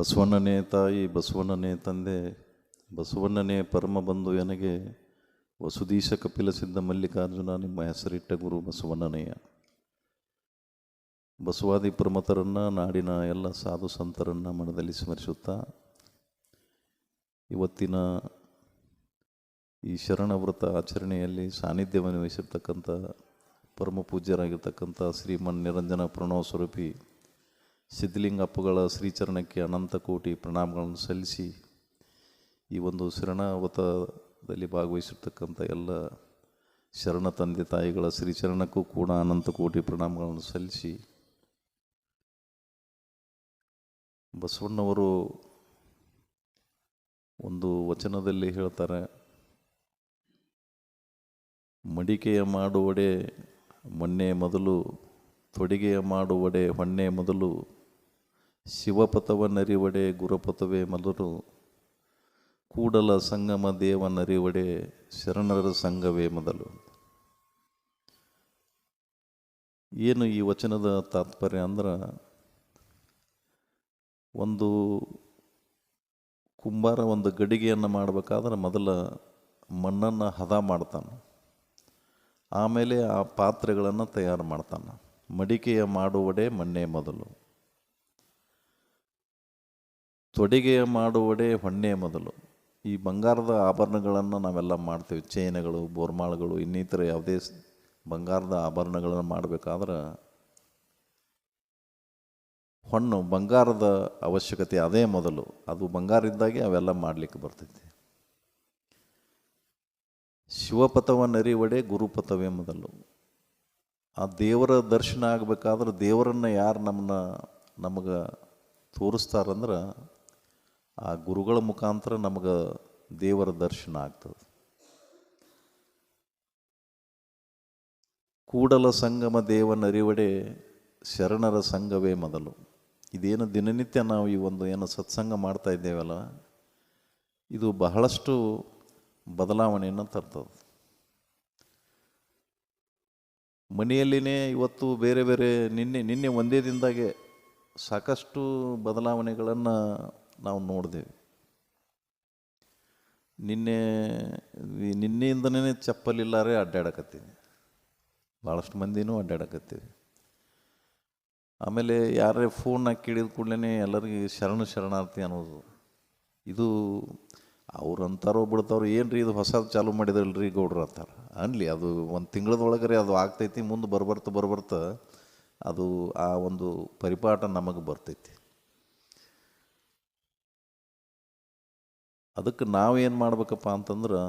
ಬಸವಣ್ಣನೇ ತಾಯಿ, ಬಸವಣ್ಣನೇ ತಂದೆ, ಬಸವಣ್ಣನೇ ಪರಮ ಬಂಧು ಎನಗೆ ವಸುದೀಶ ಕಪಿಲ ಸಿದ್ಧ ಮಲ್ಲಿಕಾರ್ಜುನ ನಿಮ್ಮ ಹೆಸರಿಟ್ಟ ಗುರು ಬಸವಣ್ಣನೆಯ ಬಸವಾದಿ ಪ್ರಮತರನ್ನು, ನಾಡಿನ ಎಲ್ಲ ಸಾಧು ಸಂತರನ್ನು ಮನದಲ್ಲಿ ಸ್ಮರಿಸುತ್ತಾ, ಇವತ್ತಿನ ಈ ಶರಣ ವ್ರತ ಆಚರಣೆಯಲ್ಲಿ ಸಾನ್ನಿಧ್ಯವನ್ನು ವಹಿಸಿರ್ತಕ್ಕಂಥ ಪರಮ ಪೂಜ್ಯರಾಗಿರ್ತಕ್ಕಂಥ ಶ್ರೀಮನ್ ನಿರಂಜನ ಪ್ರಣವ ಸ್ವರೂಪಿ ಸಿದ್ಧಲಿಂಗಪ್ಪಗಳ ಶ್ರೀಚರಣಕ್ಕೆ ಅನಂತ ಕೋಟಿ ಪ್ರಣಾಮಗಳನ್ನು ಸಲ್ಲಿಸಿ ಈ ಒಂದು ಶರಣಾವತದಲ್ಲಿ ಭಾಗವಹಿಸಿರ್ತಕ್ಕಂಥ ಎಲ್ಲ ಶರಣ ತಂದೆ ತಾಯಿಗಳ ಶ್ರೀಚರಣಕ್ಕೂ ಕೂಡ ಅನಂತ ಕೋಟಿ ಪ್ರಣಾಮಗಳನ್ನು ಸಲ್ಲಿಸಿ ಬಸವಣ್ಣವರು ಒಂದು ವಚನದಲ್ಲಿ ಹೇಳ್ತಾರೆ, ಮಡಿಕೆಯ ಮಾಡುವಡೆ ಮೊನ್ನೆ ಮೊದಲು, ತೊಡಿಗೆಯ ಮಾಡುವಡೆ ಹೊನ್ನೆ ಮೊದಲು ಶಿವಪಥವ ನರಿವಡೆ ಗುರುಪಥವೇ ಮಲರು. ಕೂಡಲ ಸಂಗಮ ದೇವ ನರಿವಡೆ ಶರಣರ ಸಂಘವೇ ಮೊದಲು. ಏನು ಈ ವಚನದ ತಾತ್ಪರ್ಯ ಅಂದ್ರೆ, ಒಂದು ಕುಂಬಾರ ಒಂದು ಗಡಿಗೆಯನ್ನು ಮಾಡಬೇಕಾದ್ರೆ ಮೊದಲ ಮಣ್ಣನ್ನು ಹದ ಮಾಡ್ತಾನೆ. ಆಮೇಲೆ ಆ ಪಾತ್ರೆಗಳನ್ನು ತಯಾರು ಮಾಡ್ತಾನೆ. ಮಡಿಕೆಯ ಮಾಡುವಡೆ ಮಣ್ಣೇ ಮೊದಲು. ತೊಡಿಗೆಯ ಮಾಡುವಡೆ ಹೊಣ್ಣೆ ಮೊದಲು. ಈ ಬಂಗಾರದ ಆಭರಣಗಳನ್ನು ನಾವೆಲ್ಲ ಮಾಡ್ತೇವೆ. ಚೈನಗಳು, ಬೋರ್ಮಾಳುಗಳು, ಇನ್ನಿತರ ಯಾವುದೇ ಬಂಗಾರದ ಆಭರಣಗಳನ್ನು ಮಾಡಬೇಕಾದ್ರೆ ಹೊಣ್ಣು ಬಂಗಾರದ ಅವಶ್ಯಕತೆ ಅದೇ ಮೊದಲು. ಅದು ಬಂಗಾರ ಇದ್ದಾಗೆ ಅವೆಲ್ಲ ಮಾಡಲಿಕ್ಕೆ ಬರ್ತೈತಿ. ಶಿವಪಥವನ್ನು ನರಿವಡೆ ಗುರುಪಥವೇ ಮೊದಲು. ಆ ದೇವರ ದರ್ಶನ ಆಗಬೇಕಾದ್ರೆ ದೇವರನ್ನು ಯಾರು ನಮ್ಮನ್ನ ನಮಗೆ ತೋರಿಸ್ತಾರಂದ್ರೆ ಆ ಗುರುಗಳ ಮುಖಾಂತರ ನಮಗೆ ದೇವರ ದರ್ಶನ ಆಗ್ತದೆ. ಕೂಡಲ ಸಂಗಮ ದೇವನರಿವಡೆ ಶರಣರ ಸಂಘವೇ ಮೊದಲು. ಇದೇನು ದಿನನಿತ್ಯ ನಾವು ಈ ಒಂದು ಏನು ಸತ್ಸಂಗ ಮಾಡ್ತಾ ಇದ್ದೇವಲ್ಲ, ಇದು ಬಹಳಷ್ಟು ಬದಲಾವಣೆಯನ್ನು ತರ್ತದೆ. ಮನೆಯಲ್ಲಿನೇ ಇವತ್ತು ಬೇರೆ ಬೇರೆ ನಿನ್ನೆ ನಿನ್ನೆ ಒಂದೇ ದಿನದಾಗೆ ಸಾಕಷ್ಟು ಬದಲಾವಣೆಗಳನ್ನು ನಾವು ನೋಡಿದೆವು. ನಿನ್ನೆ, ನಿನ್ನೆಯಿಂದನೇ ಚಪ್ಪಲಿಲ್ಲಾರೆ ಅಡ್ಡಾಡಕತ್ತೀನಿ. ಭಾಳಷ್ಟು ಮಂದಿನೂ ಅಡ್ಡಾಡಕತ್ತೀವಿ. ಆಮೇಲೆ ಯಾರೇ ಫೋನ್ ಹಿಡಿದ ಕೂಡಲೇ ಎಲ್ಲರಿಗೂ ಶರಣ ಶರಣಾರ್ಥಿ ಅನ್ನೋದು. ಇದು ಅವ್ರು ಅಂತಾರೋ ಬಿಡ್ತಾರೋ ಏನು ರೀ ಇದು ಹೊಸದು ಚಾಲು ಮಾಡಿದ್ರಲ್ರಿ ಗೌಡ್ರು ಅಂತಾರೆ. ಅನ್ಲಿ ಅದು ಒಂದು ತಿಂಗಳದೊಳಗರೆ ಅದು ಆಗ್ತೈತಿ, ಮುಂದೆ ಬರ್ಬರ್ತ ಬರ್ಬರ್ತ, ಅದು ಆ ಒಂದು ಪರಿಪಾಠ ನಮಗೆ ಬರ್ತೈತಿ. ಅದಕ್ಕೆ ನಾವೇನು ಮಾಡ್ಬೇಕಪ್ಪ ಅಂತಂದ್ರೆ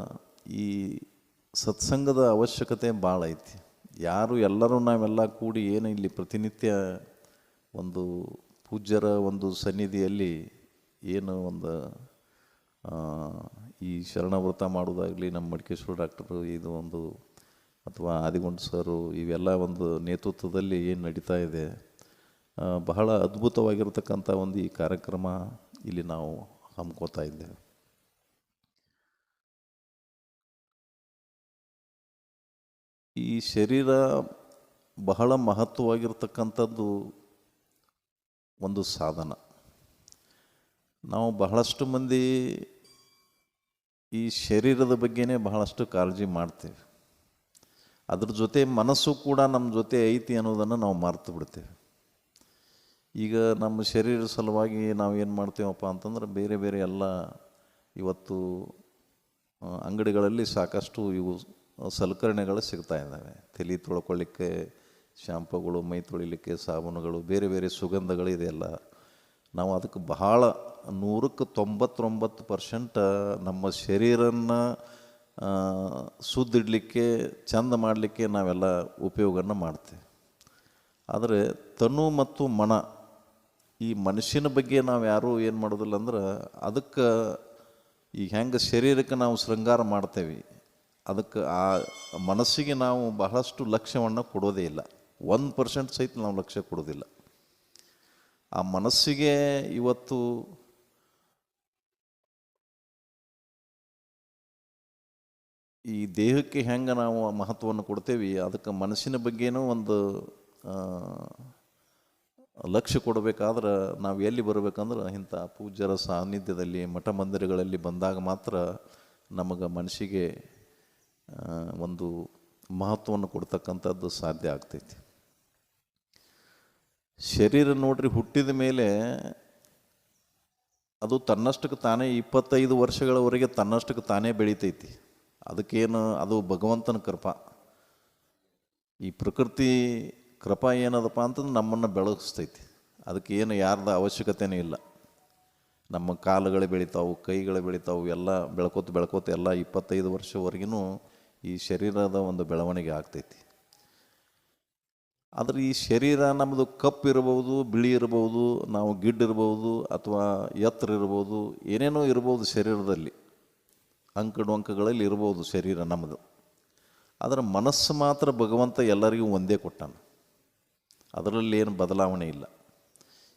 ಈ ಸತ್ಸಂಗದ ಅವಶ್ಯಕತೆ ಭಾಳ ಐತಿ. ಯಾರು ಎಲ್ಲರೂ ನಾವೆಲ್ಲ ಕೂಡಿ ಏನು ಇಲ್ಲಿ ಪ್ರತಿನಿತ್ಯ ಒಂದು ಪೂಜ್ಯರ ಒಂದು ಸನ್ನಿಧಿಯಲ್ಲಿ ಏನು ಒಂದು ಈ ಶರಣವ್ರತ ಮಾಡೋದಾಗಲಿ ನಮ್ಮ ಮಡಿಕೇಶ್ವರ ಡಾಕ್ಟರು ಇದು ಒಂದು, ಅಥವಾ ಆದಿಗೊಂಡು ಸರು, ಇವೆಲ್ಲ ಒಂದು ನೇತೃತ್ವದಲ್ಲಿ ಏನು ನಡೀತಾ ಇದೆ ಬಹಳ ಅದ್ಭುತವಾಗಿರತಕ್ಕಂಥ ಒಂದು ಈ ಕಾರ್ಯಕ್ರಮ ಇಲ್ಲಿ ನಾವು ಹಮ್ಕೋತಾ ಇದ್ದೇವೆ. ಈ ಶರೀರ ಬಹಳ ಮಹತ್ವವಾಗಿರ್ತಕ್ಕಂಥದ್ದು ಒಂದು ಸಾಧನ. ನಾವು ಬಹಳಷ್ಟು ಮಂದಿ ಈ ಶರೀರದ ಬಗ್ಗೆನೇ ಬಹಳಷ್ಟು ಕಾಳಜಿ ಮಾಡ್ತೇವೆ. ಅದ್ರ ಜೊತೆ ಮನಸ್ಸು ಕೂಡ ನಮ್ಮ ಜೊತೆ ಐತಿ ಅನ್ನೋದನ್ನು ನಾವು ಮರೆತು ಬಿಡ್ತೇವೆ. ಈಗ ನಮ್ಮ ಶರೀರ ಸಲುವಾಗಿ ನಾವು ಏನು ಮಾಡ್ತೇವಪ್ಪ ಅಂತಂದ್ರೆ ಬೇರೆ ಬೇರೆ ಎಲ್ಲ ಇವತ್ತು ಅಂಗಡಿಗಳಲ್ಲಿ ಸಾಕಷ್ಟು ಇವು ಸಲಕರಣೆಗಳು ಸಿಗ್ತಾ ಇದ್ದಾವೆ. ತಲೆ ತೊಳ್ಕೊಳ್ಳಿಕ್ಕೆ ಶ್ಯಾಂಪುಗಳು ಮೈ ತೊಳಿಲಿಕ್ಕೆ ಸಾಬೂನುಗಳು ಬೇರೆ ಬೇರೆ ಸುಗಂಧಗಳು ಇದೆಯಲ್ಲ. ನಾವು ಅದಕ್ಕೆ ಬಹಳ ನೂರಕ್ಕೆ ತೊಂಬತ್ತೊಂಬತ್ತು ಪರ್ಸೆಂಟ್ ನಮ್ಮ ಶರೀರನ ಆ, ಸುದ್ದಿಡಲಿಕ್ಕೆ ಚಂದ ಮಾಡಲಿಕ್ಕೆ ನಾವೆಲ್ಲ ಉಪಯೋಗನ ಮಾಡ್ತೇವೆ. ಆದರೆ ತನು ಮತ್ತು ಮನ ಈ ಮನುಷ್ಯನ ಬಗ್ಗೆ ನಾವು ಯಾರೂ ಏನು ಮಾಡೋದಿಲ್ಲ ಅಂದ್ರೆ ಅದಕ್ಕೆ ಈಗ ಹೆಂಗೆ ಶರೀರಕ್ಕೆ ನಾವು ಶೃಂಗಾರ ಮಾಡ್ತೇವೆ. ಅದಕ್ಕೆ ಆ ಮನಸ್ಸಿಗೆ ನಾವು ಬಹಳಷ್ಟು ಲಕ್ಷ್ಯವನ್ನು ಕೊಡೋದೇ ಇಲ್ಲ. ಒಂದು ಪರ್ಸೆಂಟ್ ಸಹಿತ ನಾವು ಲಕ್ಷ್ಯ ಕೊಡೋದಿಲ್ಲ. ಆ ಮನಸ್ಸಿಗೆ ಇವತ್ತು ಈ ದೇಹಕ್ಕೆ ಹೆಂಗೆ ನಾವು ಮಹತ್ವವನ್ನು ಕೊಡ್ತೇವೆ, ಅದಕ್ಕೆ ಮನಸ್ಸಿನ ಬಗ್ಗೆನೂ ಒಂದು ಲಕ್ಷ್ಯ ಕೊಡಬೇಕಾದ್ರೆ ನಾವು ಎಲ್ಲಿ ಬರಬೇಕಂದ್ರೆ ಇಂಥ ಪೂಜ್ಯರ ಸಾನ್ನಿಧ್ಯದಲ್ಲಿ ಮಠ ಮಂದಿರಗಳಲ್ಲಿ ಬಂದಾಗ ಮಾತ್ರ ನಮಗೆ ಮನಸ್ಸಿಗೆ ಒಂದು ಮಹತ್ವವನ್ನು ಕೊಡ್ತಕ್ಕಂಥದ್ದು ಸಾಧ್ಯ ಆಗ್ತೈತಿ. ಶರೀರ ನೋಡ್ರಿ ಹುಟ್ಟಿದ ಮೇಲೆ ಅದು ತನ್ನಷ್ಟಕ್ಕೆ ತಾನೇ ಇಪ್ಪತ್ತೈದು ವರ್ಷಗಳವರೆಗೆ ತನ್ನಷ್ಟಕ್ಕೆ ತಾನೇ ಬೆಳಿತೈತಿ. ಅದಕ್ಕೇನು ಅದು ಭಗವಂತನ ಕೃಪಾ. ಈ ಪ್ರಕೃತಿ ಕೃಪಾ ಏನದಪ್ಪ ಅಂತಂದ್ರೆ ನಮ್ಮನ್ನು ಬೆಳಗಿಸ್ತೈತಿ. ಅದಕ್ಕೇನು ಯಾರ್ದ ಅವಶ್ಯಕತೆನೇ ಇಲ್ಲ. ನಮ್ಮ ಕಾಲುಗಳು ಬೆಳಿತಾವು, ಕೈಗಳು ಬೆಳಿತಾವು, ಎಲ್ಲ ಬೆಳ್ಕೋತ ಬೆಳ್ಕೋತ ಎಲ್ಲ ಇಪ್ಪತ್ತೈದು ವರ್ಷವರೆಗೂ ಈ ಶರೀರದ ಒಂದು ಬೆಳವಣಿಗೆ ಆಗ್ತೈತಿ. ಆದರೆ ಈ ಶರೀರ ನಮ್ಮದು ಕಪ್ಪು ಇರ್ಬೋದು, ಬಿಳಿ ಇರ್ಬೋದು, ನಾವು ಗಿಡ್ ಇರ್ಬೋದು, ಅಥವಾ ಎತ್ತರ ಇರ್ಬೋದು, ಏನೇನೋ ಇರ್ಬೋದು ಶರೀರದಲ್ಲಿ. ಅಂಕ ಅಂಕಗಳಲ್ಲಿ ಇರ್ಬೋದು ಶರೀರ ನಮ್ಮದು ಆದರೆ ಮನಸ್ಸು ಮಾತ್ರ ಭಗವಂತ ಎಲ್ಲರಿಗೂ ಒಂದೇ ಕೊಟ್ಟಾನ. ಅದರಲ್ಲಿ ಏನು ಬದಲಾವಣೆ ಇಲ್ಲ.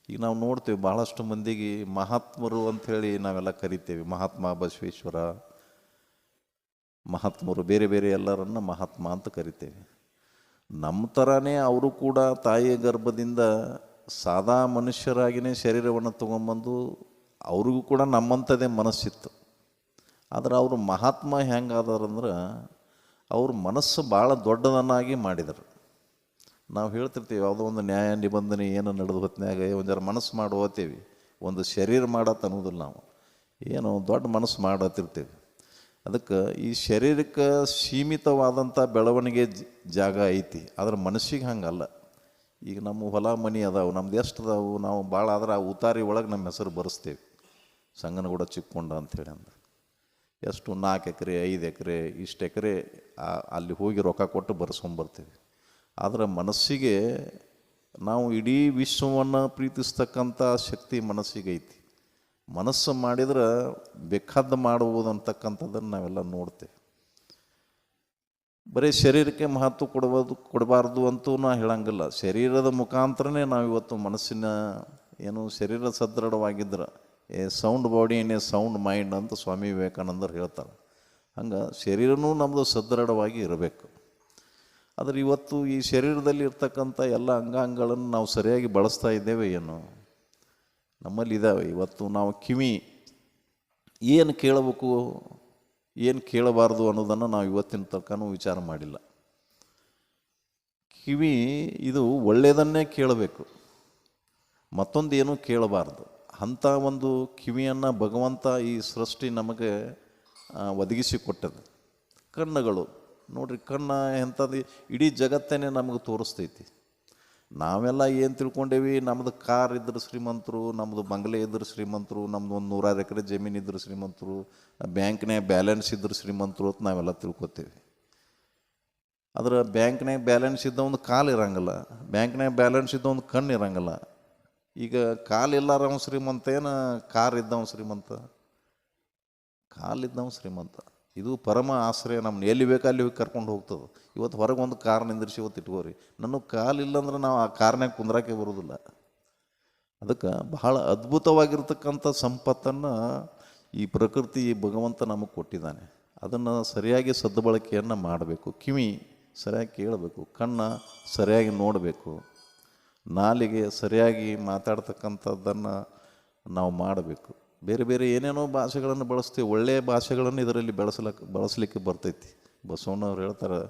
ಈಗ ನಾವು ನೋಡ್ತೇವೆ ಭಾಳಷ್ಟು ಮಂದಿಗೆ ಮಹಾತ್ಮರು ಅಂಥೇಳಿ ನಾವೆಲ್ಲ ಕರಿತೇವೆ, ಮಹಾತ್ಮ ಬಸವೇಶ್ವರ ಮಹಾತ್ಮರು ಬೇರೆ ಬೇರೆ ಎಲ್ಲರನ್ನು ಮಹಾತ್ಮ ಅಂತ ಕರಿತೇವೆ. ನಮ್ಮ ಥರನೇ ಅವರು ಕೂಡ ತಾಯಿಯ ಗರ್ಭದಿಂದ ಸಾದಾ ಮನುಷ್ಯರಾಗಿಯೇ ಶರೀರವನ್ನು ತೊಗೊಂಬಂದು ಅವ್ರಿಗೂ ಕೂಡ ನಮ್ಮಂಥದ್ದೇ ಮನಸ್ಸಿತ್ತು. ಆದರೆ ಅವರು ಮಹಾತ್ಮ ಹೆಂಗಾದಾರಂದ್ರೆ ಅವ್ರ ಮನಸ್ಸು ಭಾಳ ದೊಡ್ಡದನ್ನಾಗಿ ಮಾಡಿದರು. ನಾವು ಹೇಳ್ತಿರ್ತೀವಿ, ಯಾವುದೋ ಒಂದು ನ್ಯಾಯ ನಿಬಂಧನೆ ಏನು ನಡೆದು ಹೊತ್ತಿನಾಗ ಒಂದು ಜರ ಮನಸ್ಸು ಮಾಡಿ ಒಂದು ಶರೀರ ಮಾಡತ್ತ ಅನ್ನೋದಿಲ್ಲ ನಾವು. ಏನೋ ದೊಡ್ಡ ಮನಸ್ಸು ಮಾಡತ್ತಿರ್ತೀವಿ. ಅದಕ್ಕೆ ಈ ಶರೀರಕ್ಕೆ ಸೀಮಿತವಾದಂಥ ಬೆಳವಣಿಗೆ ಜಾಗ ಐತಿ. ಆದ್ರೆ ಮನಸ್ಸಿಗೆ ಹಂಗಲ್ಲ. ಈಗ ನಮ್ಮ ಹೊಲ ಮನಿ ಅದಾವು, ನಮ್ದು ಎಷ್ಟು ಅದಾವು, ನಾವು ಭಾಳ ಆದ್ರೆ ಆ ಉತಾರಿ ಒಳಗೆ ನಮ್ಮ ಹೆಸರು ಬರೆಸ್ತೇವೆ. ಸಂಗನಗೂಡ ಚಿಕ್ಕೊಂಡ ಅಂಥೇಳಿ ಅಂದ. ಎಷ್ಟು ನಾಲ್ಕು ಎಕರೆ, ಐದು ಎಕರೆ, ಇಷ್ಟು ಎಕರೆ ಅಲ್ಲಿ ಹೋಗಿ ರೊಕ್ಕ ಕೊಟ್ಟು ಬರ್ಸ್ಕೊಂಬರ್ತೀವಿ ಆದರೆ ಮನಸ್ಸಿಗೆ ನಾವು ಇಡೀ ವಿಶ್ವವನ್ನು ಪ್ರೀತಿಸ್ತಕ್ಕಂಥ ಶಕ್ತಿ ಮನಸ್ಸಿಗೆ ಐತಿ ಮನಸ್ಸು ಮಾಡಿದ್ರೆ ಬೇಕಾದ್ದು ಮಾಡುವುದು ಅಂತಕ್ಕಂಥದ್ದನ್ನು ನಾವೆಲ್ಲ ನೋಡ್ತೇವೆ. ಬರೀ ಶರೀರಕ್ಕೆ ಮಹತ್ವ ಕೊಡಬೋದು, ಕೊಡಬಾರ್ದು ಅಂತೂ ನಾ ಹೇಳಂಗಿಲ್ಲ. ಶರೀರದ ಮುಖಾಂತರನೇ ನಾವು ಇವತ್ತು ಮನಸ್ಸಿನ ಏನು ಶರೀರ ಸದೃಢವಾಗಿದ್ರೆ, ಏ ಸೌಂಡ್ ಬಾಡಿ ಏನೇ ಸೌಂಡ್ ಮೈಂಡ್ ಅಂತ ಸ್ವಾಮಿ ವಿವೇಕಾನಂದರು ಹೇಳ್ತಾರೆ. ಹಂಗೆ ಶರೀರನೂ ನಮ್ಮದು ಸದೃಢವಾಗಿ ಇರಬೇಕು. ಆದರೆ ಇವತ್ತು ಈ ಶರೀರದಲ್ಲಿ ಇರ್ತಕ್ಕಂಥ ಎಲ್ಲ ಅಂಗಾಂಗಗಳನ್ನು ನಾವು ಸರಿಯಾಗಿ ಬಳಸ್ತಾ ಇದ್ದೇವೆ ಏನು? ನಮ್ಮಲ್ಲಿ ಇದ್ದಾವೆ ಇವತ್ತು ನಾವು ಕಿವಿ ಏನು ಕೇಳಬೇಕು ಏನು ಕೇಳಬಾರ್ದು ಅನ್ನೋದನ್ನು ನಾವು ಇವತ್ತಿನ ತನಕನೂ ವಿಚಾರ ಮಾಡಿಲ್ಲ. ಕಿವಿ ಇದು ಒಳ್ಳೆಯದನ್ನೇ ಕೇಳಬೇಕು. ಮತ್ತೊಂದು ಏನೂ ಕೇಳಬಾರ್ದು. ಅಂಥ ಒಂದು ಕಿವಿಯನ್ನು ಭಗವಂತ ಈ ಸೃಷ್ಟಿ ನಮಗೆ ಆ, ಒದಗಿಸಿ ಕೊಟ್ಟது ಕಣ್ಣುಗಳು. ನೋಡ್ರಿ ಕಣ್ಣು ಎಂಥದ್ದು ಇಡೀ ಜಗತ್ತನ್ನೇ ನಮಗೆ ತೋರಿಸ್ತೈತಿ. ನಾವೆಲ್ಲ ಏನು ತಿಳ್ಕೊಂಡೇವಿ? ನಮ್ಮದು ಕಾರ್ ಇದ್ದರು ಶ್ರೀಮಂತರು ನಮ್ಮದು ಬಂಗಲೆ ಇದ್ರೆ ಶ್ರೀಮಂತರು ನಮ್ಮದು ಒಂದು ನೂರಾರು ಎಕರೆ ಜಮೀನು ಇದ್ರೆ ಶ್ರೀಮಂತರು ಬ್ಯಾಂಕ್ನ್ಯಾಗ ಬ್ಯಾಲೆನ್ಸ್ ಇದ್ರೆ ಶ್ರೀಮಂತರು ಅಂತ ನಾವೆಲ್ಲ ತಿಳ್ಕೊತೇವೆ. ಆದ್ರೆ ಬ್ಯಾಂಕ್ನ್ಯಾಗ ಬ್ಯಾಲೆನ್ಸ್ ಇದ್ದ ಒಂದು ಕಾಲು ಇರಂಗಿಲ್ಲ. ಬ್ಯಾಂಕ್ನ್ಯಾಗ ಬ್ಯಾಲೆನ್ಸ್ ಇದ್ದ ಒಂದು ಕಣ್ಣು ಇರಂಗಿಲ್ಲ. ಈಗ ಕಾಲು ಇಲ್ಲಾರವ ಶ್ರೀಮಂತ ಏನು? ಕಾರ್ ಇದ್ದವ ಶ್ರೀಮಂತ? ಕಾಲಿದ್ದವ ಶ್ರೀಮಂತ. ಇದು ಪರಮ ಆಶ್ರಯ ನಮ್ಮನ್ನ ಎಲ್ಲಿ ಬೇಕೋ ಅಲ್ಲಿ ಹೋಗಿ ಕರ್ಕೊಂಡು ಹೋಗ್ತದೆ. ಇವತ್ತು ಹೊರಗೆ ಒಂದು ಕಾರ್ ನಿಂದಿರಿಸಿ ಇವತ್ತು ಇಟ್ಕೋರಿ. ನನಗೆ ಕಾಲಿಲ್ಲ ಅಂದ್ರೆ ನಾವು ಆ ಕಾರ್ನಾಗ ಕುಂದ್ರಾಕೆ ಬರೋದಿಲ್ಲ. ಅದಕ್ಕೆ ಬಹಳ ಅದ್ಭುತವಾಗಿರ್ತಕ್ಕಂಥ ಸಂಪತ್ತನ್ನು ಈ ಪ್ರಕೃತಿ ಈ ಭಗವಂತ ನಮಗೆ ಕೊಟ್ಟಿದ್ದಾನೆ. ಅದನ್ನು ಸರಿಯಾಗಿ ಸದ್ಬಳಕೆಯನ್ನು ಮಾಡಬೇಕು. ಕಿವಿ ಸರಿಯಾಗಿ ಕೇಳಬೇಕು. ಕಣ್ಣ ಸರಿಯಾಗಿ ನೋಡಬೇಕು. ನಾಲಿಗೆ ಸರಿಯಾಗಿ ಮಾತಾಡ್ತಕ್ಕಂಥದ್ದನ್ನು ನಾವು ಮಾಡಬೇಕು. ಬೇರೆ ಬೇರೆ ಏನೇನೋ ಭಾಷೆಗಳನ್ನು ಬಳಸ್ತೀವಿ, ಒಳ್ಳೆಯ ಭಾಷೆಗಳನ್ನು ಇದರಲ್ಲಿ ಬೆಳೆಸಲಕ್ಕೆ ಬಳಸಲಿಕ್ಕೆ ಬರ್ತೈತಿ. ಬಸವಣ್ಣವ್ರು ಹೇಳ್ತಾರೆ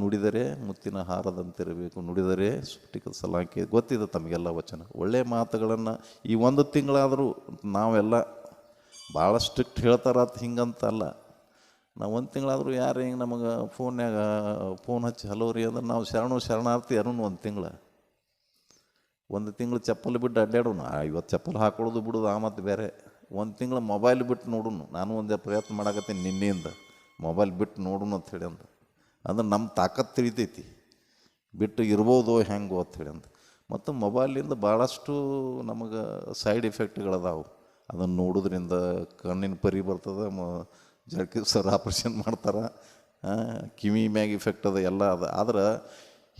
ನುಡಿದರೆ ಮುತ್ತಿನ ಹಾರದಂತಿರಬೇಕು, ನುಡಿದರೆ ಸುಟ್ಟಿಕ ಸಲಾಕೆ, ಗೊತ್ತಿದೆ ತಮಗೆಲ್ಲ ವಚನ. ಒಳ್ಳೆಯ ಮಾತುಗಳನ್ನು ಈ ಒಂದು ತಿಂಗಳಾದರೂ ನಾವೆಲ್ಲ ಭಾಳ ಸ್ಟ್ರಿಕ್ಟ್ ಹೇಳ್ತಾರ ಹಿಂಗಂತ ಅಲ್ಲ. ನಾವು ಒಂದು ತಿಂಗಳಾದರೂ ಯಾರು ಹಿಂಗೆ ನಮಗೆ ಫೋನ್ಯಾಗ ಫೋನ್ ಹಚ್ಚಿ, ಹಲೋ ರೀ ಅಂದ್ರೆ ನಾವು ಶರಣು, ಶರಣಾರ್ಥಿ ಅರುಣ್ ಒಂದು ತಿಂಗಳ. ಒಂದು ತಿಂಗಳು ಚಪ್ಪಲಿ ಬಿಟ್ಟು ಅಡ್ಡಾಡೋನು. ಆ, ಇವತ್ತು ಚಪ್ಪಲಿ ಹಾಕೊಳ್ಳೋದು ಬಿಡೋದು ಆ ಮತ್ತು ಬೇರೆ. ಒಂದು ತಿಂಗಳು ಮೊಬೈಲ್ ಬಿಟ್ಟು ನೋಡೋಣ ನಾನು ಒಂದೇ ಪ್ರಯತ್ನ ಮಾಡಾಕತ್ತೀನಿ ನಿನ್ನೆಯಿಂದ ಮೊಬೈಲ್ ಬಿಟ್ಟು ನೋಡೋನು ಅಂತ ಹೇಳಿ ಅಂತ ಅಂದ್ರೆ ನಮ್ಮ ತಾಕತ್ತು ತಿಳಿತೈತಿ. ಬಿಟ್ಟು ಇರ್ಬೋದು ಹೆಂಗೋ ಹೇಳಿ ಅಂತ ಮತ್ತು ಮೊಬೈಲಿಂದ ಭಾಳಷ್ಟು ನಮಗೆ ಸೈಡ್ ಎಫೆಕ್ಟ್ಗಳದಾವು. ಅದನ್ನು ನೋಡೋದ್ರಿಂದ ಕಣ್ಣಿನ ಪರಿ ಬರ್ತದೆ ಮ ಜಳಕಿ ಸರ್ ಆಪ್ರೇಷನ್ ಮಾಡ್ತಾರೆ. ಕಿವಿ ಮ್ಯಾಗ ಇಫೆಕ್ಟ್ ಅದ ಎಲ್ಲ ಅದ. ಆದ್ರೆ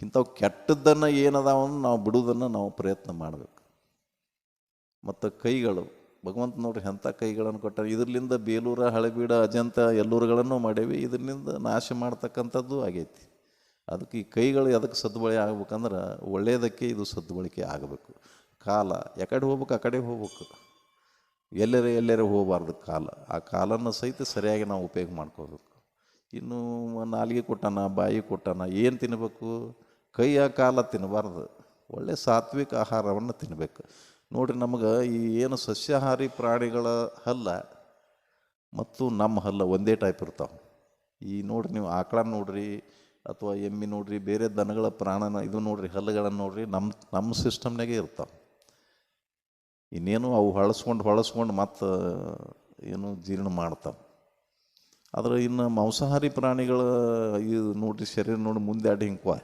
ಇಂಥವು ಕೆಟ್ಟದ್ದನ್ನು ಏನದಾವನ್ನು ನಾವು ಬಿಡುವುದನ್ನು ನಾವು ಪ್ರಯತ್ನ ಮಾಡಬೇಕು. ಮತ್ತು ಕೈಗಳು, ಭಗವಂತ ನೋಡ್ರಿ ಎಂಥ ಕೈಗಳನ್ನು ಕೊಟ್ಟ ಇದರಿಂದ ಬೇಲೂರ, ಹಳೆಬೀಡ, ಅಜಂತ ಎಲ್ಲೂರುಗಳನ್ನು ಮಾಡೇವಿ. ಇದರಿಂದ ನಾಶ ಮಾಡ್ತಕ್ಕಂಥದ್ದು ಆಗೈತಿ. ಅದಕ್ಕೆ ಈ ಕೈಗಳು ಅದಕ್ಕೆ ಸದ್ಬಳಕೆ ಆಗ್ಬೇಕಂದ್ರೆ ಒಳ್ಳೆಯದಕ್ಕೆ ಇದು ಸದ್ಬಳಕೆ ಆಗಬೇಕು. ಕಾಲ, ಯಾಕಡೆ ಹೋಗ್ಬೇಕು ಆ ಕಡೆ ಹೋಗ್ಬೇಕು. ಎಲ್ಲರೇ ಎಲ್ಲರೆ ಹೋಗಬಾರ್ದು ಕಾಲ. ಆ ಕಾಲನ್ನು ಸಹಿತ ಸರಿಯಾಗಿ ನಾವು ಉಪಯೋಗ ಮಾಡ್ಕೋಬೇಕು. ಇನ್ನು ನಾಲಿಗೆ ಕೊಟ್ಟಾನ, ಬಾಯಿ ಕೊಟ್ಟಾನ, ಏನು ತಿನ್ನಬೇಕು ಕೈಯ ಕಾಲ ತಿನ್ನಬಾರ್ದು. ಒಳ್ಳೆ ಸಾತ್ವಿಕ ಆಹಾರವನ್ನು ತಿನ್ನಬೇಕು ನೋಡಿರಿ ನಮಗೆ ಈ ಏನು ಸಸ್ಯಾಹಾರಿ ಪ್ರಾಣಿಗಳ ಹಲ್ಲ ಮತ್ತು ನಮ್ಮ ಹಲ್ಲ ಒಂದೇ ಟೈಪ್ ಇರ್ತಾವೆ. ಈ ನೋಡಿರಿ ನೀವು ಆಕಳ ನೋಡ್ರಿ ಅಥವಾ ಎಮ್ಮೆ ನೋಡ್ರಿ, ಬೇರೆ ದನಗಳ ಪ್ರಾಣನ ಇದು ನೋಡ್ರಿ, ಹಲ್ಲುಗಳನ್ನು ನೋಡ್ರಿ ನಮ್ಮ ನಮ್ಮ ಸಿಸ್ಟಮ್ನಾಗೆ ಇರ್ತಾವೆ. ಇನ್ನೇನು ಅವು ಹೊಳಸ್ಕೊಂಡು ಹೊಳಸ್ಕೊಂಡು ಮತ್ತು ಏನು ಜೀರ್ಣ ಮಾಡ್ತಾವೆ. ಆದರೆ ಇನ್ನು ಮಾಂಸಾಹಾರಿ ಪ್ರಾಣಿಗಳ ಇದು ನೋಡ್ರಿ ಶರೀರ ನೋಡಿ ಮುಂದೆ ಅಡ್ಡಿ ಹಿಂಗೆ ಕ್ವಾ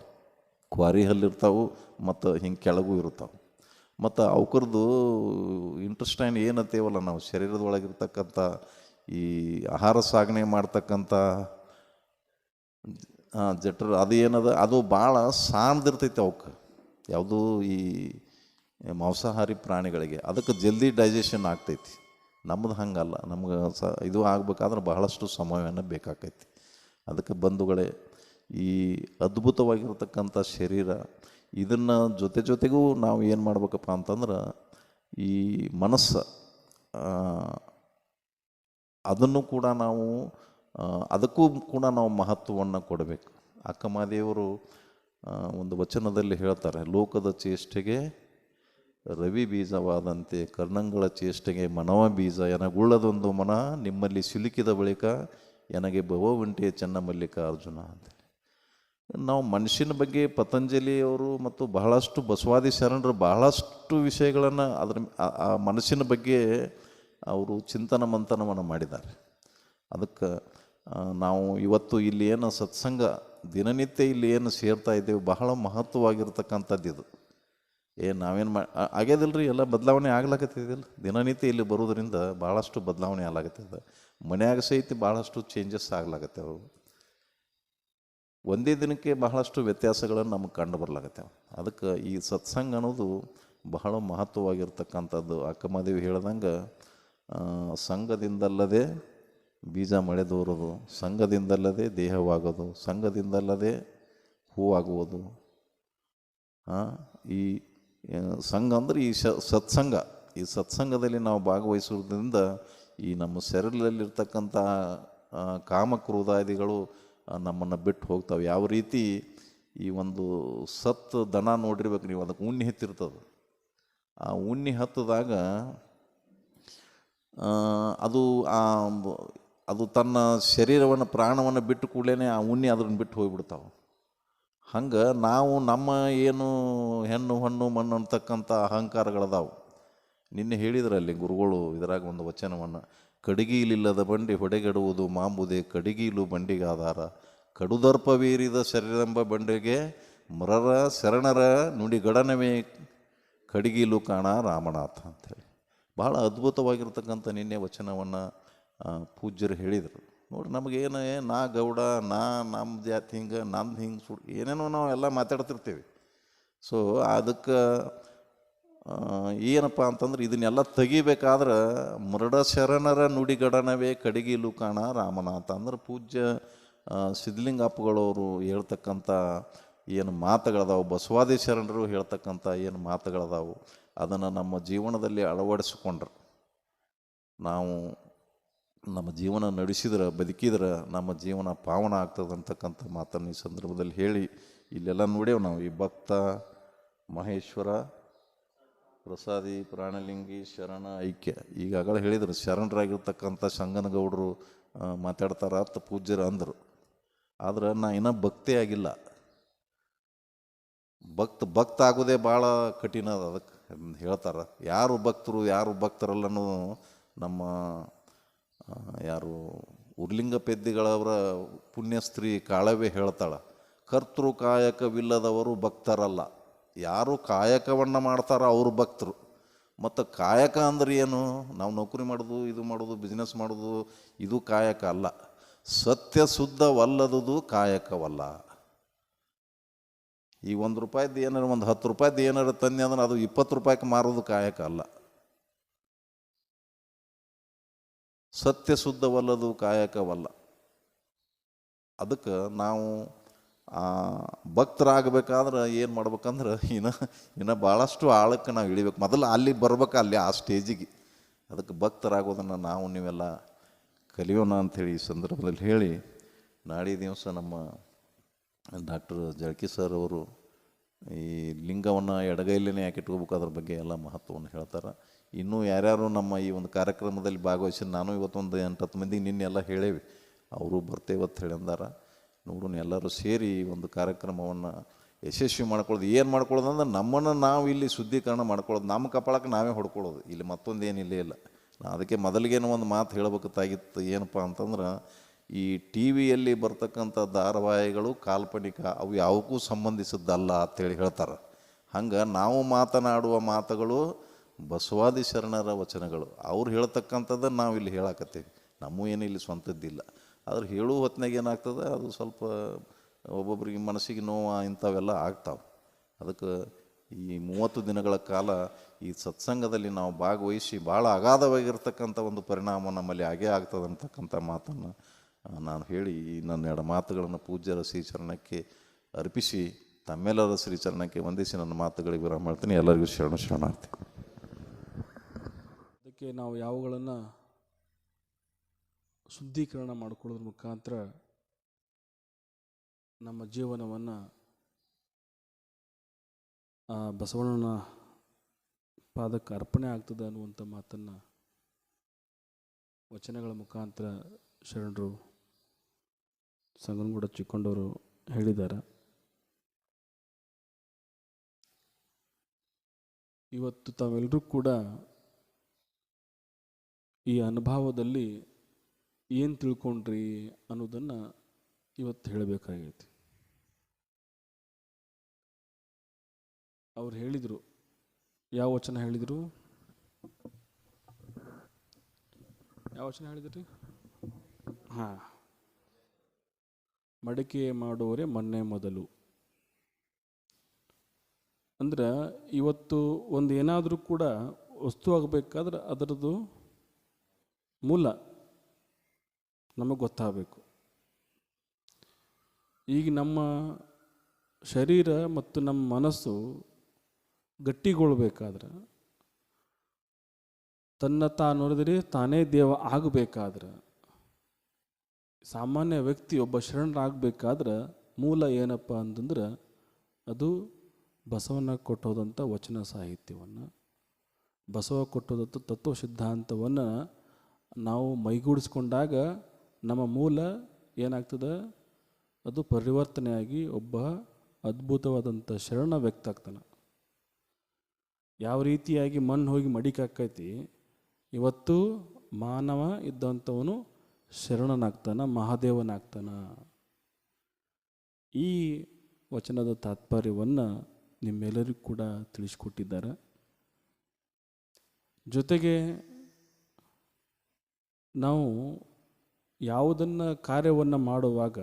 ಕ್ವಾರಿ ಹಲ್ಲಿರ್ತಾವೆ ಮತ್ತು ಹಿಂಗೆ ಕೆಳಗೂ ಇರ್ತಾವೆ ಮತ್ತು ಅವಕರದು ಇಂಟ್ರೆಸ್ಟೈನ್ ಏನತ್ತೇವಲ್ಲ ನಾವು ಶರೀರದೊಳಗಿರ್ತಕ್ಕಂಥ ಈ ಆಹಾರ ಸಾಗಣೆ ಮಾಡ್ತಕ್ಕಂಥ ಜಟ್ರ ಅದು ಏನದ, ಅದು ಭಾಳ ಸಾಂದಿರ್ತೈತೆ ಅವಕ್ಕೆ ಯಾವುದು ಈ ಮಾಂಸಾಹಾರಿ ಪ್ರಾಣಿಗಳಿಗೆ ಅದಕ್ಕೆ ಜಲ್ದಿ ಡೈಜೆಷನ್ ಆಗ್ತೈತಿ. ನಮ್ಮದು ಹಂಗಲ್ಲ, ನಮ್ಗೆ ಸ, ಇದು ಆಗಬೇಕಾದ್ರೆ ಬಹಳಷ್ಟು ಸಮಯವನ್ನು ಬೇಕಾಕೈತಿ. ಅದಕ್ಕೆ ಬಂಧುಗಳೇ ಈ ಅದ್ಭುತವಾಗಿರತಕ್ಕಂಥ ಶರೀರ ಇದನ್ನು ಜೊತೆ ಜೊತೆಗೂ ನಾವು ಏನು ಮಾಡ್ಬೇಕಪ್ಪ ಅಂತಂದ್ರೆ ಈ ಮನಸ್ಸು ಅದನ್ನು ಕೂಡ ನಾವು ಅದಕ್ಕೂ ಕೂಡ ನಾವು ಮಹತ್ವವನ್ನು ಕೊಡಬೇಕು. ಅಕ್ಕಮಾದೇವರು ಆ, ಒಂದು ವಚನದಲ್ಲಿ ಹೇಳ್ತಾರೆ ಲೋಕದ ಚೇಷ್ಟೆಗೆ ರವಿ ಬೀಜವಾದಂತೆ ಕರ್ಣಂಗಳ ಚೇಷ್ಟೆಗೆ ಮನವ ಬೀಜ ಎನಗುಳ್ಳದೊಂದು ಮನ ನಿಮ್ಮಲ್ಲಿ ಸಿಲುಕಿದ ಬಳಿಕ ನನಗೆ ಭವ ಉಂಟೆ ಚೆನ್ನ ಮಲ್ಲಿಕಾರ್ಜುನ ಅಂತೇಳಿ ನಾವು ಮನುಷ್ಯನ ಬಗ್ಗೆ ಪತಂಜಲಿಯವರು ಮತ್ತು ಬಹಳಷ್ಟು ಬಸವಾದಿ ಶರಣರು ಬಹಳಷ್ಟು ವಿಷಯಗಳನ್ನು ಅದರ ಆ- ಮನಸ್ಸಿನ ಬಗ್ಗೆ ಅವರು ಚಿಂತನ ಮಂಥನವನ್ನು ಮಾಡಿದ್ದಾರೆ. ಅದಕ್ಕೆ ನಾವು ಇವತ್ತು ಇಲ್ಲಿ ಏನು ಸತ್ಸಂಗ ದಿನನಿತ್ಯ ಇಲ್ಲಿ ಏನು ಸೇರ್ತಾ ಇದ್ದೇವೆ ಬಹಳ ಮಹತ್ವವಾಗಿರ್ತಕ್ಕಂಥದ್ದು ಇದು. ಏ, ನಾವೇನು ಮಾ ಆಗ್ಯದಿಲ್ರಿ, ಎಲ್ಲ ಬದಲಾವಣೆ ಆಗ್ಲಾಕತ್ತಿದಿಲ್ಲ ದಿನನಿತ್ಯ ಇಲ್ಲಿ ಬರೋದ್ರಿಂದ ಭಾಳಷ್ಟು ಬದಲಾವಣೆ ಆಗ್ಲಾಕತ್ತಿದೆ ಮನ್ಯಾಗ ಸಹಿತ ಭಾಳಷ್ಟು ಚೇಂಜಸ್ ಆಗ್ಲಾಕತ್ತೇವೆ. ಒಂದೇ ದಿನಕ್ಕೆ ಬಹಳಷ್ಟು ವ್ಯತ್ಯಾಸಗಳನ್ನು ನಮಗೆ ಕಂಡು ಬರಲಾಗತ್ತೆ. ಅದಕ್ಕೆ ಈ ಸತ್ಸಂಗ ಅನ್ನೋದು ಬಹಳ ಮಹತ್ವವಾಗಿರ್ತಕ್ಕಂಥದ್ದು. ಅಕ್ಕಮದೇವಿ ಹೇಳ್ದಂಗೆ ಸಂಘದಿಂದಲ್ಲದೆ ಬೀಜ ಮಳೆದೋರೋದು ಸಂಘದಿಂದಲ್ಲದೆ ದೇಹವಾಗೋದು, ಸಂಘದಿಂದಲ್ಲದೆ ಹೂವಾಗುವುದು. ಈ ಸಂಘ ಅಂದರೆ ಈ ಶ, ಸತ್ಸಂಗ. ಈ ಸತ್ಸಂಗದಲ್ಲಿ ನಾವು ಭಾಗವಹಿಸುವುದರಿಂದ ಈ ನಮ್ಮ ಶರೀರದಲ್ಲಿರ್ತಕ್ಕಂಥ ಕಾಮಕ್ರೋಧಾದಿಗಳು ನಮ್ಮನ್ನು ಬಿಟ್ಟು ಹೋಗ್ತಾವೆ. ಯಾವ ರೀತಿ ಈ ಒಂದು ಸತ್ತು ದನ ನೋಡಿರ್ಬೇಕು ನೀವು, ಅದಕ್ಕೆ ಉಣ್ಣಿ ಹತ್ತಿರ್ತದೆ. ಆ ಉಣ್ಣಿ ಹತ್ತದಾಗ ಅದು ಆ ಅದು ತನ್ನ ಶರೀರವನ್ನು, ಪ್ರಾಣವನ್ನು ಬಿಟ್ಟು ಕೂಡಲೇ ಆ ಉಣ್ಣಿ ಅದನ್ನು ಬಿಟ್ಟು ಹೋಗಿಬಿಡ್ತಾವೆ. ಹಂಗೆ ನಾವು ನಮ್ಮ ಏನು ಹೆಣ್ಣು, ಹಣ್ಣು, ಮಣ್ಣು ಅಂತಕ್ಕಂಥ ಅಹಂಕಾರಗಳದಾವು. ನಿನ್ನೆ ಹೇಳಿದ್ರಲ್ಲಿ ಗುರುಗಳು ಇದರಾಗ ಒಂದು ವಚನವನ್ನು ಕಡಿಗೀಲಿಲ್ಲದ ಬಂಡಿ ಹೊಡೆಗೆಡುವುದು ಮಾಂಬುದೆ ಕಡಿಗೀಲು ಬಂಡಿಗಾಧಾರ ಕಡುದರ್ಪವೀರಿದ ಶರೀರೆಂಬ ಬಂಡೆಗೆ ಮರರ ಶರಣರ ನುಡಿಗಡನವೇ ಕಡಿಗೀಲು ಕಾಣ ರಾಮನಾಥ ಅಂಥೇಳಿ ಬಹಳ ಅದ್ಭುತವಾಗಿರ್ತಕ್ಕಂಥ ನಿನ್ನೆ ವಚನವನ್ನು ಪೂಜ್ಯರು ಹೇಳಿದರು. ನೋಡಿ, ನಮಗೇನು ನಾ ಗೌಡ, ನಾ ನಮ್ಮ ಜಾತಿ ಹಿಂಗೆ, ನಂದು ಹಿಂಗೆ, ಸುಡ್, ಏನೇನೋ ನಾವು ಎಲ್ಲ ಮಾತಾಡ್ತಿರ್ತೀವಿ. ಸೊ ಅದಕ್ಕೆ ಏನಪ್ಪ ಅಂತಂದ್ರೆ ಇದನ್ನೆಲ್ಲ ತೆಗಿಬೇಕಾದ್ರೆ ಮರಡ ಶರಣರ ನುಡಿಗಡನವೇ ಕಡಿಗಿಲು ಕಾಣ ರಾಮನಾಥ. ಅಂದ್ರೆ ಪೂಜ್ಯ ಸಿದ್ಧಲಿಂಗಪ್ಪಗಳವರು ಹೇಳ್ತಕ್ಕಂಥ ಏನು ಮಾತುಗಳದಾವು, ಬಸವಾದಿ ಶರಣರು ಹೇಳ್ತಕ್ಕಂಥ ಏನು ಮಾತುಗಳದಾವು, ಅದನ್ನು ನಮ್ಮ ಜೀವನದಲ್ಲಿ ಅಳವಡಿಸಿಕೊಂಡ್ರು. ನಾವು ನಮ್ಮ ಜೀವನ ನಡೆಸಿದ್ರೆ, ಬದುಕಿದ್ರೆ, ನಮ್ಮ ಜೀವನ ಪಾವನ ಆಗ್ತದೆ ಅಂತಕ್ಕಂಥ ಮಾತನ್ನು ಈ ಸಂದರ್ಭದಲ್ಲಿ ಹೇಳಿ, ಇಲ್ಲೆಲ್ಲ ನೋಡೇವು ನಾವು. ಈ ಭಕ್ತ, ಮಹೇಶ್ವರ ಪ್ರಸಾದಿ, ಪ್ರಾಣಲಿಂಗಿ, ಶರಣ, ಐಕ್ಯ. ಈಗಾಗಲೇ ಹೇಳಿದರು, ಶರಣರಾಗಿರ್ತಕ್ಕಂಥ ಶಂಗನಗೌಡರು ಮಾತಾಡ್ತಾರ ಅಂತ ಪೂಜ್ಯರು ಅಂದರು. ಆದ್ರೆ ನಾ ಇನ್ನೂ ಭಕ್ತಿ ಆಗಿಲ್ಲ. ಭಕ್ತ ಭಕ್ತ ಆಗೋದೇ ಭಾಳ ಕಠಿಣ ಅದ ಅದಕ್ಕೆ ಹೇಳ್ತಾರೆ. ಯಾರು ಭಕ್ತರು, ಯಾರು ಭಕ್ತರಲ್ಲ ನಮ್ಮ ಯಾರು ಉರ್ಲಿಂಗ ಪೆದ್ದಿಗಳವರ ಪುಣ್ಯಸ್ತ್ರೀ ಕಾಳವೇ ಹೇಳ್ತಾಳೆ. ಕರ್ತೃ ಕಾಯಕವಿಲ್ಲದವರು ಭಕ್ತರಲ್ಲ. ಯಾರು ಕಾಯಕವನ್ನು ಮಾಡ್ತಾರೋ ಅವರು ಭಕ್ತರು. ಮತ್ತು ಕಾಯಕ ಅಂದ್ರೆ ಏನು? ನಾವು ನೌಕರಿ ಮಾಡೋದು, ಇದು ಮಾಡೋದು ಬಿಸ್ನೆಸ್ ಮಾಡೋದು, ಇದು ಕಾಯಕ ಅಲ್ಲ. ಸತ್ಯ ಶುದ್ಧವಲ್ಲದದು ಕಾಯಕವಲ್ಲ. ಈ ಒಂದು ರೂಪಾಯಿದ್ದು ಏನಾರು, ಒಂದು ಹತ್ತು ರೂಪಾಯಿದ್ದು ಏನಾರು ತಂದೆ ಅಂದ್ರೆ ಅದು ಇಪ್ಪತ್ತು ರೂಪಾಯಿಗೆ ಮಾರೋದು ಕಾಯಕ ಅಲ್ಲ. ಸತ್ಯ ಶುದ್ಧವಲ್ಲದು ಕಾಯಕವಲ್ಲ. ಅದಕ್ಕೆ ನಾವು ಭಕ್ತರಾಗಬೇಕಾದ್ರೆ ಏನು ಮಾಡ್ಬೇಕಂದ್ರೆ ಇನ್ನು ಇನ್ನು ಭಾಳಷ್ಟು ಆಳಕ್ಕೆ ನಾವು ಇಳಿಬೇಕು. ಮೊದಲು ಅಲ್ಲಿ ಬರ್ಬೇಕು, ಅಲ್ಲಿ ಆ ಸ್ಟೇಜಿಗೆ. ಅದಕ್ಕೆ ಭಕ್ತರಾಗೋದನ್ನು ನಾವು ನೀವೆಲ್ಲ ಕಲಿಯೋಣ ಅಂಥೇಳಿ ಈ ಸಂದರ್ಭದಲ್ಲಿ ಹೇಳಿ ನಾಡಿ ದಿವಸ ನಮ್ಮ ಡಾಕ್ಟರ್ ಜಳಕಿ ಸರ್ ಅವರು ಈ ಲಿಂಗವನ್ನು ಎಡಗೈಲೇ ಯಾಕೆ ಇಟ್ಕೋಬೇಕು ಅದ್ರ ಬಗ್ಗೆ ಎಲ್ಲ ಮಹತ್ವವನ್ನು ಹೇಳ್ತಾರೆ. ಇನ್ನೂ ಯಾರ್ಯಾರು ನಮ್ಮ ಈ ಒಂದು ಕಾರ್ಯಕ್ರಮದಲ್ಲಿ ಭಾಗವಹಿಸಿ ನಾನು ಇವತ್ತೊಂದು ಎಂಟತ್ತು ಮಂದಿಗೆ ನಿನ್ನೆಲ್ಲ ಹೇಳೇವಿ. ಅವರು ಬರ್ತೇವೆ ಅಂತ ಹೇಳಿ ಅಂದಾರ. ನೋಡೋಣ, ಎಲ್ಲರೂ ಸೇರಿ ಒಂದು ಕಾರ್ಯಕ್ರಮವನ್ನು ಯಶಸ್ವಿ ಮಾಡ್ಕೊಳ್ಳೋದು. ಏನು ಮಾಡ್ಕೊಳ್ಳೋದು ಅಂದ್ರೆ ನಮ್ಮನ್ನು ನಾವು ಇಲ್ಲಿ ಶುದ್ಧೀಕರಣ ಮಾಡ್ಕೊಳ್ಳೋದು. ನಮ್ಮ ಕಪಾಳಕ್ಕೆ ನಾವೇ ಹೊಡ್ಕೊಳ್ಳೋದು. ಇಲ್ಲಿ ಮತ್ತೊಂದು ಏನಿಲ್ಲೇ ಇಲ್ಲ. ಅದಕ್ಕೆ ಮೊದಲಿಗೇನು ಒಂದು ಮಾತು ಹೇಳಬೇಕಾಗಿತ್ತು. ಏನಪ್ಪ ಅಂತಂದ್ರೆ, ಈ ಟಿ ವಿಯಲ್ಲಿ ಬರ್ತಕ್ಕಂಥ ಧಾರಾವಾಹಿಗಳು ಕಾಲ್ಪನಿಕ, ಅವು ಯಾವಕ್ಕೂ ಸಂಬಂಧಿಸಿದ್ದಲ್ಲ ಅಂತೇಳಿ ಹೇಳ್ತಾರೆ. ಹಂಗೆ ನಾವು ಮಾತನಾಡುವ ಮಾತುಗಳು ಬಸವಾದಿ ಶರಣರ ವಚನಗಳು. ಅವ್ರು ಹೇಳ್ತಕ್ಕಂಥದ್ದನ್ನು ನಾವು ಇಲ್ಲಿ ಹೇಳಕತ್ತೀವಿ. ನಮ್ಮೂ ಏನು ಇಲ್ಲಿ ಸ್ವಂತದ್ದಿಲ್ಲ. ಆದ್ರೆ ಹೇಳುವ ಹೊತ್ತಿನಾಗ ಏನಾಗ್ತದೆ? ಅದು ಸ್ವಲ್ಪ ಒಬ್ಬೊಬ್ಬರಿಗೆ ಮನಸ್ಸಿಗೆ ನೋವು ಇಂಥವೆಲ್ಲ ಆಗ್ತಾವೆ. ಅದಕ್ಕೆ ಈ ಮೂವತ್ತು ದಿನಗಳ ಕಾಲ ಈ ಸತ್ಸಂಗದಲ್ಲಿ ನಾವು ಭಾಗವಹಿಸಿ ಭಾಳ ಅಗಾಧವಾಗಿರ್ತಕ್ಕಂಥ ಒಂದು ಪರಿಣಾಮ ನಮ್ಮಲ್ಲಿ ಆಗೇ ಆಗ್ತದೆ ಅಂತಕ್ಕಂಥ ಮಾತನ್ನು ನಾನು ಹೇಳಿ ಈ ನನ್ನ ಎರಡು ಮಾತುಗಳನ್ನು ಪೂಜ್ಯರ ಶ್ರೀಚರಣಕ್ಕೆ ಅರ್ಪಿಸಿ ತಮ್ಮೆಲ್ಲರ ಶ್ರೀಚರಣಕ್ಕೆ ವಂದಿಸಿ ನನ್ನ ಮಾತುಗಳಿಗೆ ವಿರಾಮ ಮಾಡ್ತೀನಿ. ಎಲ್ಲರಿಗೂ ಶರಣ ಶರಣಾರ್ಥಿ ಅದಕ್ಕೆ ನಾವು ಯಾವುಗಳನ್ನು ಶುದ್ಧೀಕರಣ ಮಾಡಿಕೊಳ್ಳೋದ್ರ ಮುಖಾಂತರ ನಮ್ಮ ಜೀವನವನ್ನು, ಆ, ಬಸವಣ್ಣನ ಪಾದಕ್ಕೆ ಅರ್ಪಣೆ ಆಗ್ತದೆ ಅನ್ನುವಂಥ ಮಾತನ್ನು ವಚನಗಳ ಮುಖಾಂತರ ಶರಣರು ಸಂಗನಗೂಡ ಚಿಕ್ಕೊಂಡವರು ಹೇಳಿದ್ದಾರೆ. ಇವತ್ತು ತಾವೆಲ್ಲರೂ ಕೂಡ ಈ ಅನುಭವದಲ್ಲಿ ಏನು ತಿಳ್ಕೊಂಡ್ರಿ ಅನ್ನೋದನ್ನು ಇವತ್ತು ಹೇಳಬೇಕಾಗೈತಿ. ಅವ್ರು ಹೇಳಿದರು. ಯಾವ ವಚನ ಹೇಳಿದರು? ಯಾವ ವಚನ ಹೇಳಿದ್ರಿ? ಹಾಂ. ಮಡಿಕೆ ಮಾಡುವರೆ ಮೊನ್ನೆ ಮೊದಲು. ಅಂದ್ರೆ ಇವತ್ತು ಒಂದು ಏನಾದರೂ ಕೂಡ ವಸ್ತು ಆಗಬೇಕಾದ್ರೆ ಅದರದ್ದು ಮೂಲ. ನಮಗೆ ಗೊತ್ತಾಗಬೇಕು. ಈಗ ನಮ್ಮ ಶರೀರ ಮತ್ತು ನಮ್ಮ ಮನಸ್ಸು ಗಟ್ಟಿಗೊಳ್ಬೇಕಾದ್ರೆ, ತನ್ನ ತಾನೊರೆದರೆ ತಾನೇ ದೇವ ಆಗಬೇಕಾದ್ರೆ, ಸಾಮಾನ್ಯ ವ್ಯಕ್ತಿ ಒಬ್ಬ ಶರಣರಾಗಬೇಕಾದ್ರೆ ಮೂಲ ಏನಪ್ಪ ಅಂತಂದ್ರೆ ಅದು ಬಸವನ ಕೊಟ್ಟೋದಂಥ ವಚನ ಸಾಹಿತ್ಯವನ್ನು, ಬಸವ ಕೊಟ್ಟೋದಂಥ ತತ್ವ ಸಿದ್ಧಾಂತವನ್ನು ನಾವು ಮೈಗೂಡಿಸ್ಕೊಂಡಾಗ ನಮ್ಮ ಮೂಲ ಏನಾಗ್ತದೆ? ಅದು ಪರಿವರ್ತನೆಯಾಗಿ ಒಬ್ಬ ಅದ್ಭುತವಾದಂಥ ಶರಣ ವ್ಯಕ್ತ ಆಗ್ತಾನೆ. ಯಾವ ರೀತಿಯಾಗಿ ಮಣ್ಣು ಹೋಗಿ ಮಡಿಕಾಕೈತಿ ಇವತ್ತು ಮಾನವ ಇದ್ದಂಥವನು ಶರಣನಾಗ್ತಾನ, ಮಹಾದೇವನಾಗ್ತಾನ. ಈ ವಚನದ ತಾತ್ಪರ್ಯವನ್ನು ನಿಮ್ಮೆಲ್ಲರಿಗೂ ಕೂಡ ತಿಳಿಸ್ಕೊಟ್ಟಿದ್ದಾರೆ. ಜೊತೆಗೆ ನಾವು ಯಾವುದನ್ನು ಕಾರ್ಯವನ್ನು ಮಾಡುವಾಗ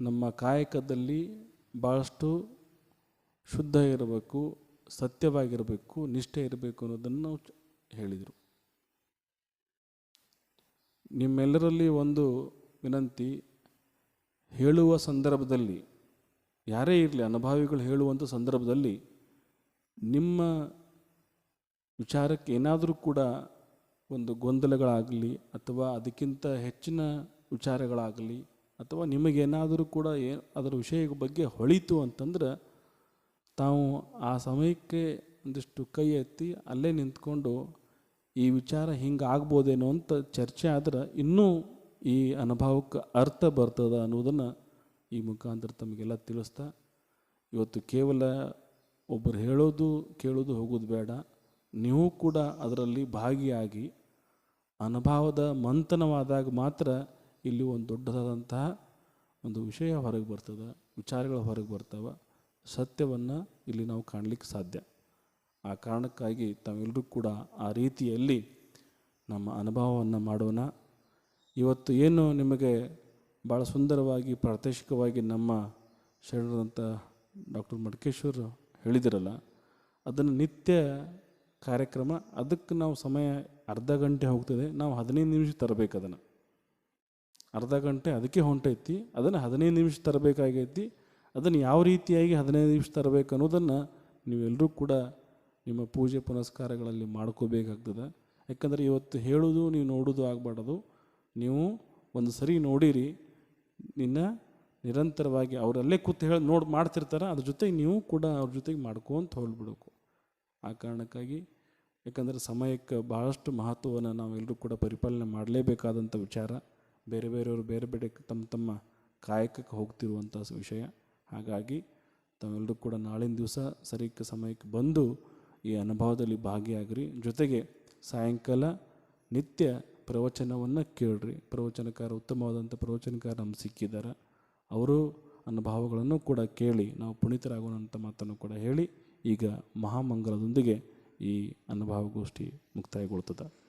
ನಮ್ಮ ಕಾಯಕದಲ್ಲಿ ಭಾಳಷ್ಟು ಶುದ್ಧ ಇರಬೇಕು, ಸತ್ಯವಾಗಿರಬೇಕು, ನಿಷ್ಠೆ ಇರಬೇಕು ಅನ್ನೋದನ್ನು ಹೇಳಿದರು. ನಿಮ್ಮೆಲ್ಲರಲ್ಲಿ ಒಂದು ವಿನಂತಿ, ಹೇಳುವ ಸಂದರ್ಭದಲ್ಲಿ, ಯಾರೇ ಇರಲಿ ಅನುಭವಿಗಳು ಹೇಳುವಂಥ ಸಂದರ್ಭದಲ್ಲಿ ನಿಮ್ಮ ವಿಚಾರಕ್ಕೆ ಏನಾದರೂ ಕೂಡ ಒಂದು ಗೊಂದಲಗಳಾಗಲಿ ಅಥವಾ ಅದಕ್ಕಿಂತ ಹೆಚ್ಚಿನ ವಿಚಾರಗಳಾಗಲಿ ಅಥವಾ ನಿಮಗೇನಾದರೂ ಕೂಡ ಏ ಅದರ ವಿಷಯ ಬಗ್ಗೆ ಹೊಳಿತು ಅಂತಂದ್ರೆ ತಾವು ಆ ಸಮಯಕ್ಕೆ ಒಂದಿಷ್ಟು ಕೈ ಎತ್ತಿ ಅಲ್ಲೇ ನಿಂತ್ಕೊಂಡು ಈ ವಿಚಾರ ಹಿಂಗೆ ಆಗ್ಬೋದೇನೋ ಅಂತ ಚರ್ಚೆ ಆದ್ರೆ ಇನ್ನೂ ಈ ಅನುಭವಕ್ಕೆ ಅರ್ಥ ಬರ್ತದ ಅನ್ನೋದನ್ನು ಈ ಮುಖಾಂತರ ತಮಗೆಲ್ಲ ತಿಳಿಸ್ತಾ ಇವತ್ತು ಕೇವಲ ಒಬ್ಬರು ಹೇಳೋದು ಕೇಳೋದು ಹೋಗೋದು ಬೇಡ. ನೀವು ಕೂಡ ಅದರಲ್ಲಿ ಭಾಗಿಯಾಗಿ ಅನುಭವದ ಮಂಥನವಾದಾಗ ಮಾತ್ರ ಇಲ್ಲಿ ಒಂದು ದೊಡ್ಡದಾದಂತಹ ಒಂದು ವಿಷಯ ಹೊರಗೆ ಬರ್ತದೆ, ವಿಚಾರಗಳು ಹೊರಗೆ ಬರ್ತವೆ. ಸತ್ಯವನ್ನು ಇಲ್ಲಿ ನಾವು ಕಾಣಲಿಕ್ಕೆ ಸಾಧ್ಯ. ಆ ಕಾರಣಕ್ಕಾಗಿ ತಾವೆಲ್ಲರೂ ಕೂಡ ಆ ರೀತಿಯಲ್ಲಿ ನಮ್ಮ ಅನುಭವವನ್ನು ಮಾಡೋಣ. ಇವತ್ತು ಏನು ನಿಮಗೆ ಭಾಳ ಸುಂದರವಾಗಿ ಪ್ರಾದೇಶಿಕವಾಗಿ ನಮ್ಮ ಶರಣರಂಥ ಡಾಕ್ಟರ್ ಮಡ್ಕೇಶ್ವರ್ ಹೇಳಿದಿರಲ್ಲ, ಅದನ್ನು ನಿತ್ಯ ಕಾರ್ಯಕ್ರಮ, ಅದಕ್ಕೆ ನಾವು ಸಮಯ ಅರ್ಧ ಗಂಟೆ ಹೋಗ್ತದೆ, ನಾವು ಹದಿನೈದು ನಿಮಿಷ ತರಬೇಕು ಅದನ್ನು. ಅರ್ಧ ಗಂಟೆ ಅದಕ್ಕೆ ಹೊಂಟೈತಿ ಅದನ್ನು ಹದಿನೈದು ನಿಮಿಷ ತರಬೇಕಾಗೈತಿ ಅದನ್ನು ಯಾವ ರೀತಿಯಾಗಿ ಹದಿನೈದು ನಿಮಿಷ ತರಬೇಕು ಅನ್ನೋದನ್ನು ನೀವೆಲ್ಲರೂ ಕೂಡ ನಿಮ್ಮ ಪೂಜೆ ಪುನಸ್ಕಾರಗಳಲ್ಲಿ ಮಾಡ್ಕೋಬೇಕಾಗ್ತದೆ. ಯಾಕಂದರೆ ಇವತ್ತು ಹೇಳೋದು, ನೀವು ನೋಡೋದು ಆಗಬಾರ್ದು. ನೀವು ಒಂದು ಸರಿ ನೋಡಿರಿ, ನಿನ್ನ ನಿರಂತರವಾಗಿ ಅವರಲ್ಲೇ ಕೂತು ಹೇಳಿ ನೋಡಿ ಮಾಡ್ತಿರ್ತಾರೆ, ಅದ್ರ ಜೊತೆಗೆ ನೀವು ಕೂಡ ಅವ್ರ ಜೊತೆಗೆ ಮಾಡ್ಕೊಂತ ಹೋಗ್ಬಿಡ್ಬೇಕು. ಆ ಕಾರಣಕ್ಕಾಗಿ ಯಾಕಂದರೆ ಸಮಯಕ್ಕೆ ಭಾಳಷ್ಟು ಮಹತ್ವವನ್ನು ನಾವೆಲ್ಲರೂ ಕೂಡ ಪರಿಪಾಲನೆ ಮಾಡಲೇಬೇಕಾದಂಥ ವಿಚಾರ. ಬೇರೆ ಬೇರೆಯವರು ಬೇರೆ ಬೇರೆ ತಮ್ಮ ತಮ್ಮ ಕಾಯಕಕ್ಕೆ ಹೋಗ್ತಿರುವಂಥ ವಿಷಯ. ಹಾಗಾಗಿ ತಾವೆಲ್ಲರೂ ಕೂಡ ನಾಳಿನ ದಿವಸ ಸರಿಕ್ಕೆ ಸಮಯಕ್ಕೆ ಬಂದು ಈ ಅನುಭವದಲ್ಲಿ ಭಾಗಿಯಾಗ್ರಿ. ಜೊತೆಗೆ ಸಾಯಂಕಾಲ ನಿತ್ಯ ಪ್ರವಚನವನ್ನು ಕೇಳ್ರಿ. ಪ್ರವಚನಕಾರ, ಉತ್ತಮವಾದಂಥ ಪ್ರವಚನಕಾರ ನಮ್ಗೆ ಸಿಕ್ಕಿದ್ದಾರೆ. ಅವರು ಅನುಭವಗಳನ್ನು ಕೂಡ ಕೇಳಿ, ನಾವು ಪುನೀತರಾಗೋಣ ಅಂತ ಮಾತನ್ನು ಕೂಡ ಹೇಳಿ, ಈಗ ಮಹಾಮಂಗಲದೊಂದಿಗೆ ಈ ಅನುಭವಗೋಷ್ಠಿ ಮುಕ್ತಾಯಗೊಳ್ತದೆ.